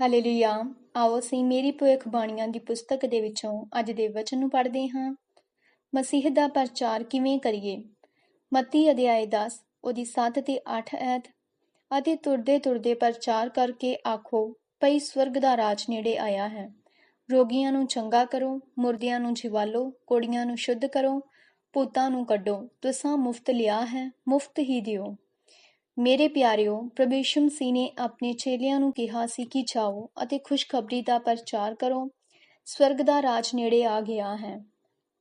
Hallelujah. ਆਓ ਅਸੀਂ ਮੇਰੀ ਭਵਿੱਖ ਬਾਣੀਆਂ ਦੀ ਪੁਸਤਕ ਦੇ ਵਿੱਚੋਂ ਅੱਜ ਦੇ ਵਚਨ ਨੂੰ ਪੜ੍ਹਦੇ ਹਾਂ। ਮਸੀਹ ਦਾ ਪ੍ਰਚਾਰ ਕਿਵੇਂ ਕਰੀਏ? ਮਤੀ ਅਧਿਆਇ 10 ਉਹਦੀ 7 ਤੇ 8 ਐਤ। ਅਤੇ ਤੁਰਦੇ ਤੁਰਦੇ ਪ੍ਰਚਾਰ ਕਰਕੇ ਆਖੋ, ਭਈ ਸਵਰਗ ਦਾ ਰਾਜ ਨੇੜੇ ਆਇਆ ਹੈ। ਰੋਗੀਆਂ ਨੂੰ ਚੰਗਾ ਕਰੋ, ਮੁਰਦਿਆਂ ਨੂੰ ਜਿਵਾਲੋ, ਕੋੜੀਆਂ ਨੂੰ ਸ਼ੁੱਧ ਕਰੋ, ਭੂਤਾਂ ਨੂੰ ਕੱਢੋ, ਤੁਸਾਂ ਮੁਫਤ ਲਿਆ ਹੈ, ਮੁਫਤ ਹੀ ਦਿਓ। ਮੇਰੇ ਪਿਆਰਿਓ, ਪ੍ਰਭੂ ਯਿਸੂ ਮਸੀਹ ਨੇ ਆਪਣੇ ਚੇਲਿਆਂ ਨੂੰ ਕਿਹਾ ਸੀ ਕਿ ਜਾਓ ਅਤੇ ਖੁਸ਼ਖਬਰੀ ਦਾ ਪ੍ਰਚਾਰ ਕਰੋ। ਸਵਰਗ ਦਾ ਰਾਜ ਨੇੜੇ ਆ ਗਿਆ ਹੈ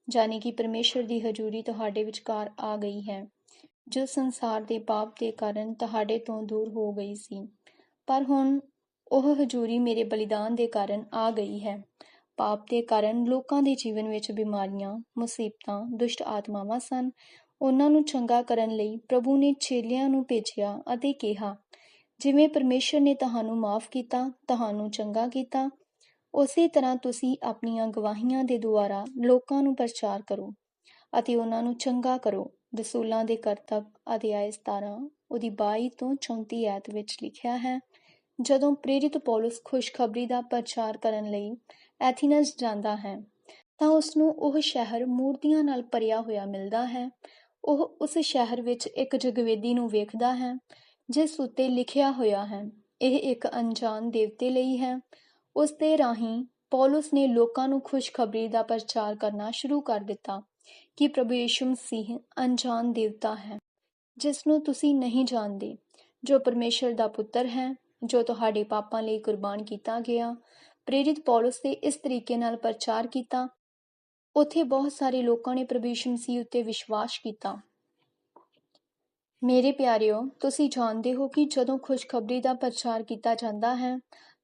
ਜਾਨੀ ਕਿ ਪਰਮੇਸ਼ਰ ਦੀ ਹਜ਼ੂਰੀ ਤੁਹਾਡੇ ਵਿਚਕਾਰ ਆ ਗਈ ਹੈ, ਜੋ ਸੰਸਾਰ ਦੇ ਪਾਪ ਦੇ ਕਾਰਨ ਤੁਹਾਡੇ ਤੋਂ ਦੂਰ ਹੋ ਗਈ ਸੀ। ਪਰ ਹੁਣ ਉਹ ਹਜ਼ੂਰੀ ਮੇਰੇ ਬਲੀਦਾਨ ਦੇ ਕਾਰਨ ਆ ਗਈ ਹੈ। ਪਾਪ ਦੇ ਕਾਰਨ ਲੋਕਾਂ ਦੇ ਜੀਵਨ ਵਿੱਚ ਬਿਮਾਰੀਆਂ, ਮੁਸੀਬਤਾਂ, ਦੁਸ਼ਟ ਆਤਮਾਵਾਂ ਸਨ ਉਹਨਾਂ ਨੂੰ ਚੰਗਾ ਕਰਨ ਲਈ ਪ੍ਰਭੂ ਨੇ ਚੇਲਿਆਂ ਨੂੰ ਭੇਜਿਆ ਅਤੇ ਕਿਹਾ, ਜਿਵੇਂ ਪਰਮੇਸ਼ਰ ਨੇ ਤੁਹਾਨੂੰ ਮਾਫ ਕੀਤਾ, ਤੁਹਾਨੂੰ ਚੰਗਾ ਕੀਤਾ, ਉਸੇ ਤਰ੍ਹਾਂ ਤੁਸੀਂ ਆਪਣੀਆਂ ਗਵਾਹੀਆਂ ਦੇ ਦੁਆਰਾ ਲੋਕਾਂ ਨੂੰ ਪ੍ਰਚਾਰ ਕਰੋ ਅਤੇ ਉਹਨਾਂ ਨੂੰ ਚੰਗਾ ਕਰੋ। ਰਸੂਲਾਂ ਦੇ ਕਰਤੱਵ ਅਧਿਆਇ 17 ਉਹਦੀ 22 ਤੋਂ 34 ਐਤ ਵਿੱਚ ਲਿਖਿਆ ਹੈ, ਜਦੋਂ ਪ੍ਰੇਰਿਤ ਪੌਲਸ ਖੁਸ਼ਖਬਰੀ ਦਾ ਪ੍ਰਚਾਰ ਕਰਨ ਲਈ ਐਥੀਨਸ ਜਾਂਦਾ ਹੈ, ਤਾਂ ਉਸ ਨੂੰ ਉਹ ਸ਼ਹਿਰ ਮੂਰਤੀਆਂ ਨਾਲ ਭਰਿਆ ਹੋਇਆ ਮਿਲਦਾ ਹੈ ਉਹ ਉਸ ਸ਼ਹਿਰ ਵਿੱਚ ਇੱਕ ਜਗਵੇਦੀ ਨੂੰ ਵੇਖਦਾ ਹੈ, ਜਿਸ ਉੱਤੇ ਲਿਖਿਆ ਹੋਇਆ ਹੈ, ਇਹ ਇੱਕ ਅਣਜਾਣ ਦੇਵਤੇ ਲਈ ਹੈ। ਉਸ ਦੇ ਰਾਹੀਂ ਪੌਲਸ ਨੇ ਲੋਕਾਂ ਨੂੰ ਖੁਸ਼ਖਬਰੀ ਦਾ ਪ੍ਰਚਾਰ ਕਰਨਾ ਸ਼ੁਰੂ ਕਰ ਦਿੱਤਾ ਕਿ ਪ੍ਰਭੂ ਯਿਸੂ ਮਸੀਹ ਅਣਜਾਣ ਦੇਵਤਾ ਹੈ, ਜਿਸ ਨੂੰ ਤੁਸੀਂ ਨਹੀਂ ਜਾਣਦੇ, ਜੋ ਪਰਮੇਸ਼ਰ ਦਾ ਪੁੱਤਰ ਹੈ, ਜੋ ਤੁਹਾਡੇ ਪਾਪਾਂ ਲਈ ਕੁਰਬਾਨ ਕੀਤਾ ਗਿਆ। ਪ੍ਰੇਰਿਤ ਪੌਲਸ ਨੇ ਇਸ ਤਰੀਕੇ ਨਾਲ ਪ੍ਰਚਾਰ ਕੀਤਾ ਉੱਥੇ ਬਹੁਤ ਸਾਰੇ ਲੋਕਾਂ ਨੇ ਪ੍ਰਭੂ ਮਸੀਹ ਉੱਤੇ ਵਿਸ਼ਵਾਸ ਕੀਤਾ। ਮੇਰੇ ਪਿਆਰਿਓ, ਤੁਸੀਂ ਜਾਣਦੇ ਹੋ ਕਿ ਜਦੋਂ ਖੁਸ਼ਖਬਰੀ ਦਾ ਪ੍ਰਚਾਰ ਕੀਤਾ ਜਾਂਦਾ ਹੈ,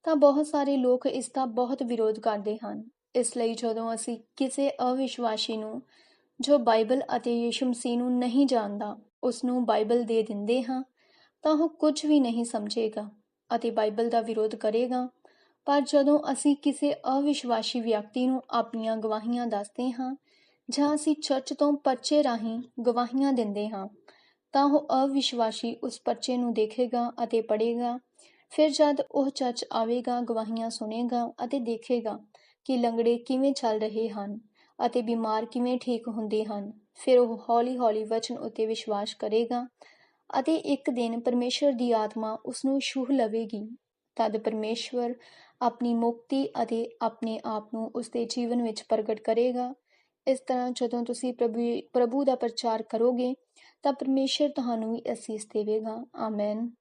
ਤਾਂ ਬਹੁਤ ਸਾਰੇ ਲੋਕ ਇਸ ਦਾ ਬਹੁਤ ਵਿਰੋਧ ਕਰਦੇ ਹਨ। ਇਸ ਲਈ ਜਦੋਂ ਅਸੀਂ ਕਿਸੇ ਅਵਿਸ਼ਵਾਸੀ ਨੂੰ, ਜੋ ਬਾਈਬਲ ਅਤੇ ਯਿਸੂ ਮਸੀਹ ਨੂੰ ਨਹੀਂ ਜਾਣਦਾ, ਉਸ ਨੂੰ ਬਾਈਬਲ ਦੇ ਦਿੰਦੇ ਹਾਂ, ਤਾਂ ਉਹ ਕੁਝ ਵੀ ਨਹੀਂ ਸਮਝੇਗਾ ਅਤੇ ਬਾਈਬਲ ਦਾ ਵਿਰੋਧ ਕਰੇਗਾ। ਪਰ ਜਦੋਂ ਅਸੀਂ ਕਿਸੇ ਅਵਿਸ਼ਵਾਸੀ ਵਿਅਕਤੀ ਨੂੰ ਆਪਣੀਆਂ ਗਵਾਹੀਆਂ ਦੱਸਦੇ ਹਾਂ ਜਾਂ ਅਸੀਂ ਚਰਚ ਤੋਂ ਪਰਚੇ ਰਾਹੀਂ ਗਵਾਹੀਆਂ ਦਿੰਦੇ ਹਾਂ, ਤਾਂ ਉਹ ਅਵਿਸ਼ਵਾਸੀ ਉਸ ਪਰਚੇ ਨੂੰ ਦੇਖੇਗਾ ਅਤੇ ਪੜ੍ਹੇਗਾ। ਫਿਰ ਜਦ ਉਹ ਚਰਚ ਆਵੇਗਾ, ਗਵਾਹੀਆਂ ਸੁਣੇਗਾ ਅਤੇ ਦੇਖੇਗਾ ਕਿ ਲੰਗੜੇ ਕਿਵੇਂ ਚੱਲ ਰਹੇ ਹਨ ਅਤੇ ਬਿਮਾਰ ਕਿਵੇਂ ਠੀਕ ਹੁੰਦੇ ਹਨ, ਫਿਰ ਉਹ ਹੌਲੀ-ਹੌਲੀ ਵਚਨ ਉੱਤੇ ਵਿਸ਼ਵਾਸ ਕਰੇਗਾ ਅਤੇ ਇੱਕ ਦਿਨ ਪਰਮੇਸ਼ਰ ਦੀ ਆਤਮਾ ਉਸ ਨੂੰ ਛੂਹ ਲਵੇਗੀ। ਤਦ ਪਰਮੇਸ਼ਵਰ ਆਪਣੀ ਮੁਕਤੀ ਅਤੇ ਆਪਣੇ ਆਪ ਨੂੰ ਉਸ ਦੇ ਜੀਵਨ ਵਿੱਚ ਪ੍ਰਗਟ ਕਰੇਗਾ। ਇਸ ਤਰ੍ਹਾਂ ਜਦੋਂ ਤੁਸੀਂ ਪ੍ਰਭੂ ਪ੍ਰਭੂ ਦਾ ਪ੍ਰਚਾਰ ਕਰੋਗੇ, ਤਾਂ ਪਰਮੇਸ਼ਰ ਤੁਹਾਨੂੰ ਵੀ ਅਸੀਸ ਦੇਵੇਗਾ। ਆਮੇਨ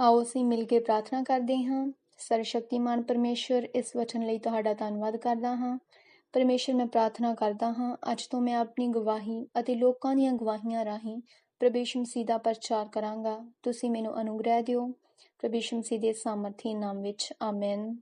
ਆਓ ਅਸੀਂ ਮਿਲ ਕੇ ਪ੍ਰਾਰਥਨਾ ਕਰਦੇ ਹਾਂ। ਸਰਵਸ਼ਕਤੀਮਾਨ ਪਰਮੇਸ਼ਰ ਇਸ ਵਚਨ ਲਈ ਤੁਹਾਡਾ ਧੰਨਵਾਦ ਕਰਦਾ ਹਾਂ। ਪਰਮੇਸ਼ਰ ਮੈਂ ਪ੍ਰਾਰਥਨਾ ਕਰਦਾ ਹਾਂ, ਅੱਜ ਤੋਂ ਮੈਂ ਆਪਣੀ ਗਵਾਹੀ ਅਤੇ ਲੋਕਾਂ ਦੀਆਂ ਗਵਾਹੀਆਂ ਰਾਹੀਂ ਪ੍ਰਭੇਸ਼ ਮਸੀਹ ਦਾ ਪ੍ਰਚਾਰ ਕਰਾਂਗਾ। ਤੁਸੀਂ ਮੈਨੂੰ ਅਨੁਗ੍ਰਹਿ ਦਿਓ। ਪ੍ਰਭੇਸ਼ ਸੀ ਦੇ ਸਾਮਰਥੀ ਨਾਮ ਵਿੱਚ ਆਮੇਨ।